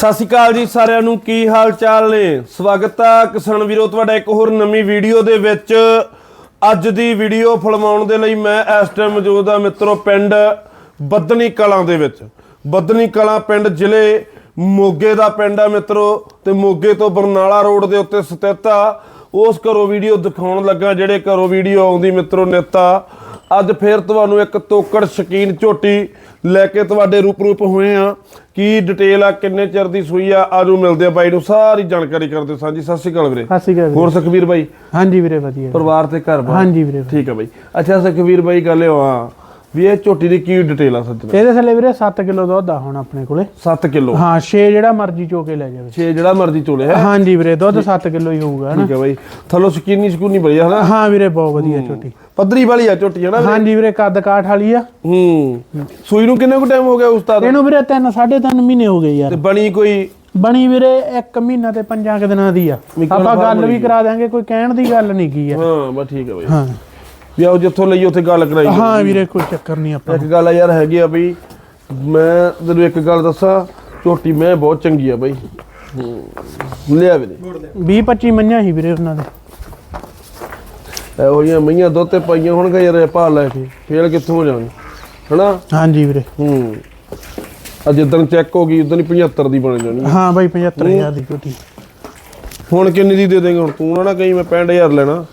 ਸਤਿ ਸ਼੍ਰੀ ਅਕਾਲ ਜੀ ਸਾਰਿਆਂ ਨੂੰ, ਕੀ ਹਾਲ ਚਾਲ ਨੇ? ਸਵਾਗਤ ਆ ਕਿਸਾਨ ਵੀਰੋ, ਤੁਹਾਡਾ ਇੱਕ ਹੋਰ ਨਵੀਂ ਵੀਡੀਓ ਦੇ ਵਿੱਚ। ਅੱਜ ਦੀ ਵੀਡੀਓ ਫਿਲਮਾਉਣ ਦੇ ਲਈ ਮੈਂ ਇਸ ਟਾਈਮ ਮੌਜੂਦ ਆ ਮਿੱਤਰੋ ਪਿੰਡ ਬੱਦਨੀ ਕਲਾਂ ਦੇ ਵਿੱਚ। ਬੱਦਨੀ ਕਲਾਂ ਪਿੰਡ ਜ਼ਿਲ੍ਹੇ ਮੋਗੇ ਦਾ ਪਿੰਡ ਆ ਮਿੱਤਰੋ, ਤੇ ਮੋਗੇ ਤੋਂ ਬਰਨਾਲਾ ਰੋਡ ਦੇ ਉੱਤੇ ਸਥਿਤ ਆ। ਉਸ ਘਰੋਂ ਵੀਡੀਓ ਦਿਖਾਉਣ ਲੱਗਾ, ਜਿਹੜੇ ਘਰੋਂ ਵੀਡੀਓ ਆਉਂਦੀ ਮਿੱਤਰੋ ਨੇਤਾ ਅੱਜ ਫੇਰ ਤੁਹਾਨੂੰ ਇੱਕ ਤੋਕੜ ਸ਼ਕੀਨ ਝੋਟੀ ਲੈ ਕੇ ਤੁਹਾਡੇ ਰੂਪ ਰੂਪ ਹੋਏ ਆ। ਕੀ ਡਿਟੇਲ ਆ ਕਿੰਨੇ ਚਿਰ ਦੀ ਸੂਈ ਆ ਆਜੋ ਮਿਲਦੇ ਆ ਬਾਈ ਨੂੰ। ਸਾਰੀ ਜਾਣਕਾਰੀ ਕਰਦੇ ਸਾਂਝੀ। ਸਤਿ ਸ਼੍ਰੀ ਅਕਾਲ ਵੀਰੇ। ਸਤਿ ਸ਼੍ਰੀ ਅਕਾਲ। ਹੋਰ ਸੁਖਵੀਰ ਬਾਈ? ਹਾਂਜੀ ਵੀਰੇ ਵਧੀਆ ਪਰਿਵਾਰ ਤੇ ਘਰ ਬਾਰ ਹਾਂਜੀ ਵੀਰੇ ਠੀਕ ਆ ਬਾਈ। ਅੱਛਾ ਸੁਖਵੀਰ ਬਾਈ ਗੱਲ ਇਹ ਆ ਵੀ ਇਹ ਝੋਟੀ ਦੀ ਕੀ ਡਿਟੇਲ ਆ ਸੱਜਣਾ? ਇਹਦੇ ਥੱਲੇ ਵੀਰੇ 7 ਕਿਲੋ ਦੁੱਧ ਆ ਹੁਣ ਆਪਣੇ ਕੋਲੇ। 7 ਕਿਲੋ? ਹਾਂ 6 ਜਿਹੜਾ ਮਰਜ਼ੀ ਚੋ ਕੇ ਲੈ ਜਾਵੇ। 6 ਜਿਹੜਾ ਮਰਜ਼ੀ ਚੋਲੇ ਹੈ? ਹਾਂਜੀ ਵੀਰੇ ਦੁੱਧ 7 ਕਿਲੋ ਹੀ ਹੋਊਗਾ ਹਨਾ ਠੀਕ ਆ ਬਾਈ। ਥੱਲੋਂ ਸਕੀਨੀ ਸਕੂਨੀ ਬੜੀ ਆ ਹਨਾ ਹਾਂ ਵੀਰੇ ਬਹੁਤ ਵਧੀਆ ਝੋਟੀ। ਪੱਧਰੀ ਵਾਲੀ ਆ ਝੋਟੀ ਹੈ ਨਾ ਵੀਰੇ? ਹਾਂਜੀ ਵੀਰੇ ਕੱਦ ਕਾਠ ਵਾਲੀ ਆ। ਹੂੰ। ਸੂਈ ਨੂੰ ਕਿੰਨੇ ਕੁ ਟਾਈਮ ਹੋ ਗਿਆ ਉਸਤਾਦ? ਇਹਨੂੰ ਵੀਰੇ 3 3.5 ਮਹੀਨੇ ਹੋ ਗਏ ਯਾਰ। ਤੇ ਬਣੀ ਕੋਈ? ਬਣੀ ਵੀਰੇ 1 ਮਹੀਨਾ ਤੇ 5 ਕੁ ਦਿਨਾਂ ਦੀ ਆ। ਆਪਾਂ ਗੱਲ ਵੀ ਕਰਾ ਦਾਂਗੇ ਕੋਈ ਕਹਿਣ ਦੀ ਗੱਲ ਨਹੀਂ ਕੀ ਆ। ਹਾਂ ਬਸ ਠੀਕ ਆ ਬਾਈ। ਹਾਂ। ਵੀ ਆਓ ਜਿੱਥੋਂ ਲਈ ਉੱਥੇ ਗੱਲ ਕਰਾਈ ਜਾਓ। ਹਾਂ ਵੀਰੇ ਕੋਈ ਚੱਕਰ ਨਹੀਂ ਆਪਾਂ। ਇੱਕ ਗੱਲ ਆ ਯਾਰ ਹੈਗੀ ਆ ਬਈ ਮੈਂ ਤੈਨੂੰ ਇੱਕ ਗੱਲ ਦੱਸਾਂ ਝੋਟੀ ਮੈਂ ਬਹੁਤ ਚੰਗੀ ਆ ਬਈ। ਹੂੰ। ਲਿਆ ਵੀਰੇ। 20 25 ਮੰਝਾਂ ਸੀ ਵੀਰੇ ਉਹਨਾਂ ਦੇ। ਇਹੋ ਜਿਹੀਆਂ ਮਈਆਂ ਦੁੱਧ ਤੇ ਪਾਈਆਂ ਹੋਣਗੇ ਯਾਰ ਇਹ ਭਾਅ ਲੈ ਕੇ ਫੇਲ ਕਿੱਥੋਂ ਹੋ ਜਾਣ ਹਨਾ? ਹਾਂਜੀ ਵੀਰੇ। ਹੂੰ। ਅੱਜ ਜਿੱਦਣ ਚੈੱਕ ਹੋ ਗਈ ਉਦੋਂ ਹੀ 75 ਦੀ ਬਣ ਜਾਣੀ। ਹਾਂ ਬਾਈ 75000 ਦੀ ਝੋਟੀ ਹੁਣ ਕਿੰਨੀ ਦੀ ਦੇ ਦੇਂਗੇ ਹੁਣ? ਤੂੰ ਨਾ ਨਾ ਕਹੀਂ ਮੈਂ 65000 ਲੈਣਾ।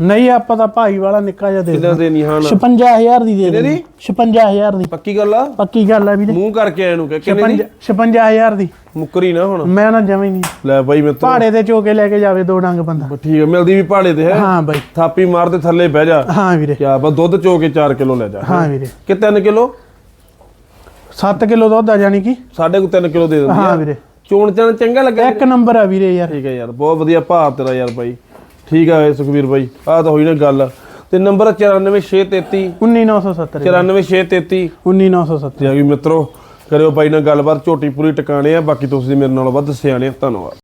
ਨਹੀਂ ਆਪਾਂ ਤਾਂ ਭਾਈ ਵਾਲਾ ਨਿੱਕਾ ਜਿਹਾ ਦੇ ਕਿੰਨਾ ਦੇ ਨਹੀਂ ਹਾਂ 56000 ਦੀ ਦੇ ਦੇ? ਦੀ? 56000 ਦੀ। ਪੱਕੀ ਗੱਲ ਆ? ਪੱਕੀ ਗੱਲ ਆ ਵੀਰੇ। ਮੂੰਹ ਕਰਕੇ ਆਏ ਨੂੰ ਕਿ ਕਿੰਨੇ ਦੀ? 56000 ਦੀ। ਮੁੱਕਰੀ ਨਾ ਹੁਣ। ਮੈਂ ਨਾ ਜਮੀ ਨਹੀਂ। ਲੈ ਬਾਈ ਮਿੱਤਰ ਪਹਾੜੇ ਤੇ ਚੋ ਕੇ ਲੈ ਕੇ ਜਾਵੇ ਦੋ ਡੰਗ ਬੰਦਾ। ਠੀਕ ਹੈ ਮਿਲਦੀ ਵੀ ਪਹਾੜੇ ਤੇ ਹੈ। ਹਾਂ ਬਾਈ। ਥਾਪੀ ਮਾਰ ਤੇ ਥੱਲੇ ਬਹਿ ਜਾ। ਹਾਂ ਵੀਰੇ। ਕਿਆ ਬਸ ਦੁੱਧ ਚੋ ਕੇ 4 ਕਿਲੋ ਲੈ ਜਾ। ਹਾਂ ਵੀਰੇ। ਕਿ 3 ਕਿਲੋ? 7 ਕਿਲੋ ਦੁੱਧ ਆ ਜਾਣੀ ਕਿ। ਸਾਢੇ ਕੋ 3 ਕਿਲੋ ਦੇ ਦਿੰਦੀ ਹਾਂ ਵੀਰੇ। ਚੋਣ ਚਣ ਚੰਗਾ ਲੱਗਾ ਇੱਕ ਨੰਬਰ ਆ ਵੀਰੇ ਯਾਰ। ਠੀਕ ਹੈ ਯਾਰ ਬਹੁਤ ਵਧੀਆ ਭਾਅ ਤੇਰਾ ਯਾਰ ਬਾਈ। ਠੀਕ ਆ ਸੁਖਵੀਰ ਬਾਈ ਆਹ ਤਾਂ ਹੋਈ ਨਾ ਗੱਲ। ਤੇ ਨੰਬਰ 94633 19970 94633 19970 ਤੇ ਆ ਵੀ ਮਿੱਤਰੋ ਕਰਿਓ ਬਾਈ ਨਾਲ ਗੱਲਬਾਤ ਝੋਟੀ ਪੂਰੀ ਟਿਕਾਣੇ ਆ ਬਾਕੀ ਤੁਸੀਂ ਮੇਰੇ ਨਾਲੋਂ ਵੱਧ ਸਿਆਣੇ ਆ ਧੰਨਵਾਦ।